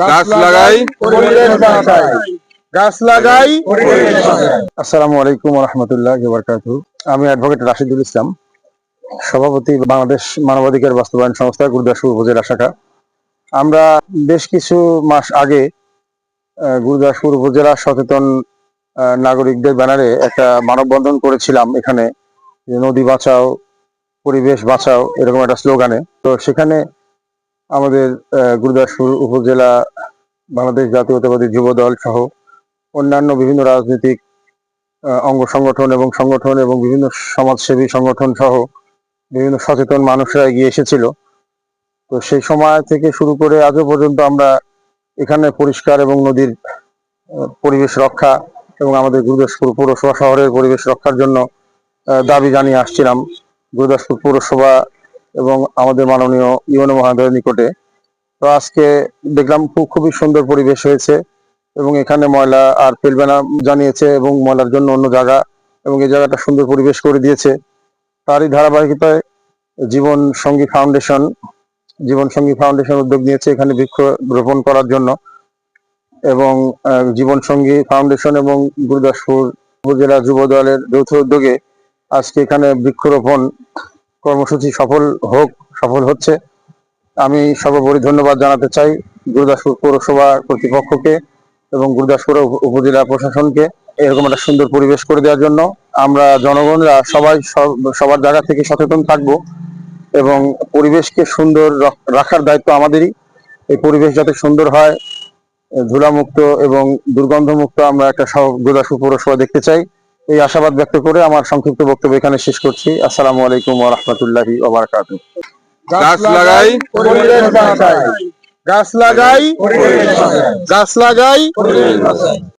গাছ লাগাই গাছ লাগাই আসসালামু আলাইকুম রহমতুল্লাহ আমি অ্যাডভোকেট রাশিদুল ইসলাম সভাপতি বাংলাদেশ মানবাধিকার বাস্তবায়ন সংস্থা গুরুদাসপুর উপজেলা শাখা। আমরা বেশ কিছু মাস আগে গুরুদাসপুর উপজেলা সচেতন নাগরিকদের ব্যানারে একটা মানববন্ধন করেছিলাম এখানে নদী বাঁচাও পরিবেশ বাঁচাও এরকম একটা স্লোগানে। তো সেখানে আমাদের গুরুদাসপুর উপজেলা, বাংলাদেশ জাতীয়তাবাদী যুব দল সহ অন্যান্য বিভিন্ন রাজনৈতিক অঙ্গ সংগঠন এবং সংগঠন এবং বিভিন্ন সমাজসেবী সংগঠন সহ বিভিন্ন সচেতন মানুষরা এগিয়ে এসেছিল। তো সেই সময় থেকে শুরু করে আজও পর্যন্ত আমরা এখানে পরিষ্কার এবং নদীর পরিবেশ রক্ষা এবং আমাদের গুরুদাসপুর পৌরসভা শহরের পরিবেশ রক্ষার জন্য দাবি জানিয়ে আসছিলাম। গুরুদাসপুর পৌরসভা এবং আমাদের মাননীয় ইউনো মহাদয়ের নিকটে। তো আজকে দেখলাম খুব, খুবই সুন্দর পরিবেশ হয়েছে এবং এখানে ময়লা আর ফেলবে না জানিয়েছে এবং ময়লার জন্য অন্য জায়গা এবং এই জায়গাটা সুন্দর পরিবেশ করে দিয়েছে। তারই ধারাবাহিকতায় জীবন সঙ্গী ফাউন্ডেশন, জীবন সঙ্গী ফাউন্ডেশন উদ্যোগ নিয়েছে এখানে বৃক্ষ রোপণ করার জন্য এবং জীবন সঙ্গী ফাউন্ডেশন এবং গুরুদাসপুর উপজেলা যুব দলের যৌথ উদ্যোগে আজকে এখানে বৃক্ষরোপণ কর্মসূচি সফল হোক, সফল হচ্ছে। আমি সর্বোপরি ধন্যবাদ জানাতে চাই গুরুদাসপুর পৌরসভা কর্তৃপক্ষকে এবং গুরুদাসপুর উপ- উপজেলা প্রশাসনকে এরকম একটা সুন্দর পরিবেশ করে দেওয়ার জন্য। আমরা জনগণরা সবাই সব- সবার জায়গা থেকে সচেতন থাকব এবং পরিবেশকে সুন্দর রাখার দায়িত্ব আমাদেরই। এই পরিবেশ যাতে সুন্দর হয়, ধুলামুক্ত এবং দুর্গন্ধমুক্ত আমরা একটা গুরুদাসপুর পৌরসভা দেখতে চাই। এই আশাবাদ ব্যক্ত করে আমার সংক্ষিপ্ত বক্তব্য এখানে শেষ করছি। আসসালামু আলাইকুম ওয়া রাহমাতুল্লাহি ওয়া বারাকাতু গাছ লাগাই পরিবেশ বাঁচাই। গাছ লাগাই পরিবেশ বাঁচাই। গাছ লাগাই পরিবেশ বাঁচাই।